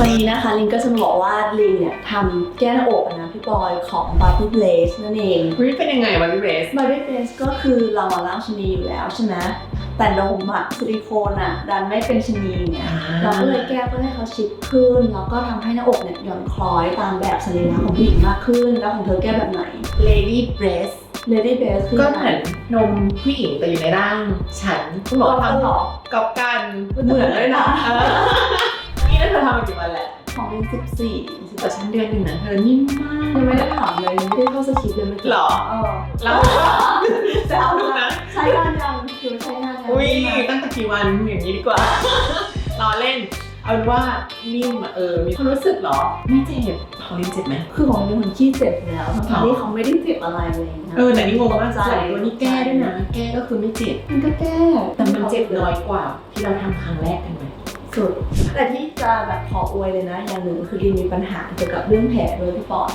นะคะลินก็จะมาบอกว่าลินเนี่ยทำแก้หน้าอกอะนะพี่บอยของ Barbie Blaze นั่นเองวิเป็นยังไงวะพี่เบส Barbie Blaze ก็คือเราอะร่างชะนีอยู่แล้วใช่ไหมแต่นมอะซิลิโคนอะดันไม่เป็นชะนีเนี่ยเราก็เลยแก้เพื่อให้เขาชิดขึ้น แล้วก็ทำให้หน้าอกเนี่ยหย่อนคล้อยตามแบบสรีระของผู้หญิงมากขึ้น แล้วของเธอแก้แบบไหนเลดี้เบส Lady Blaze คือก็ยังเหไงมือนนมผู้หญิงแต่อยู่ในร่างฉันคุณหมอก็ทำหรอกับกันเหมือนเลยนะ เออนี่น่าจะทำมากี่วันแหละ ของลินสิบสี่แต่ฉันเดือนหนึ่งนะเธอนิ่มมากยังไม่ได้ถามเลยยังไม่ได้เข้าสคริปต์เลยเมื่อกี้หรอ เออแล้วจะเอาดูนะนะใช้งานยังคือใช้งานยังอุ้ยไม่มาตั้งแต่กี่วันอย่างนี้ดีกว่า รอเล่น เอาเป็นว่านิ่มอะเออ มีความรู้สึกเหรอ ไม่เจ็บของลินเจ็บไหมคือของลินคนขี้เจ็บอยู่แล้วอ๋ทั้องๆที่เขาไม่ได้เจ็บอะไรเลยนะเออแต่นี่งงมากใจใส่ตัวนี้แก้ด้วยนะ แก้ก็คือไม่เจ็บ มันก็แก้ แต่มันเจ็บน้อยกว่า ที่เราทำครั้งแรกกันไหม สุดแต่ที่จะแบบขออวยเลยนะ อย่างหนึ่งคือลินมีปัญหาเกี่ยวกับเรื่องแผลด้วยพี่ปอน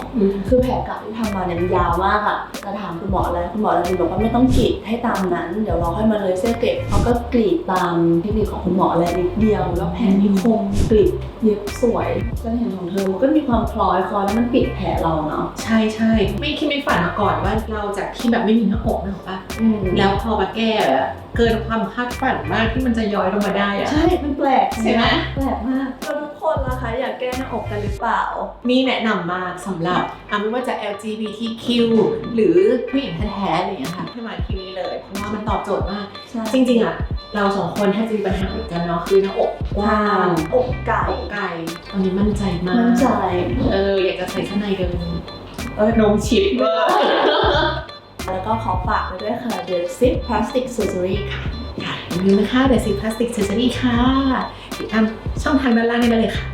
คือแผลเก่าที่ทำมาเนี่ยมันยาวมากอะแต่ถามคุณหมอแล้วคุณหมอเลยบอกว่าไม่ต้องกรีดให้ตามนั้น เดี๋ยวรอให้มันเลยเส้นเก็บเขาก็กรีดตามเทคนิคของคุณหมอแหละนิดเดียว แล้วแผลนี่คมกรีดเย็บสวยก็เห็นของเธอมันก็มีความคล้อยคล้อยแล้วมันปิดแผลเราเนาะใช่ใช่ไม่คิดไม่ฝันมาก่อนว่าเราจากที่แบบไม่มีหน้าอกนะหรอกปะอืมแล้วพอมาแก้อะเกินความคาดฝันมากที่มันจะย้อยลงมาได้อะ ใช่ มันแปลกใช่ไหม แปลกมากแล้วทุกคนล่ะคะ อยากแก้หน้าอกกันหรือเปล่านี่แนะนำมากสำหรับอะไม่ว่าจะ LGBTQ หรือผู้หญิงแท้ๆอะไรอย่างเงี้ยค่ะให้มาที่นี่เลย เพราะว่ามันตอบโจทย์มาก ใช่ จริงๆอะ เราสองคนแทบจะมีปัญหาเหมือนกันเนาะคือหน้าอกกว้างอกไก่อกไก่ตอนนี้มั่นใจมาก มั่นใจ เอออยากจะใส่ชั้นในเดินเออนมชิดเวอร์แล้ว ก็ขอฝากไปด้วยค่ะ The Zip Plastic Surgery ค่ะค่ะอย่าลืมนะคะ The Zip Plastic Surgery ค่ะติดตามช่องทางด้านล่างนี้ได้เลยค่ะ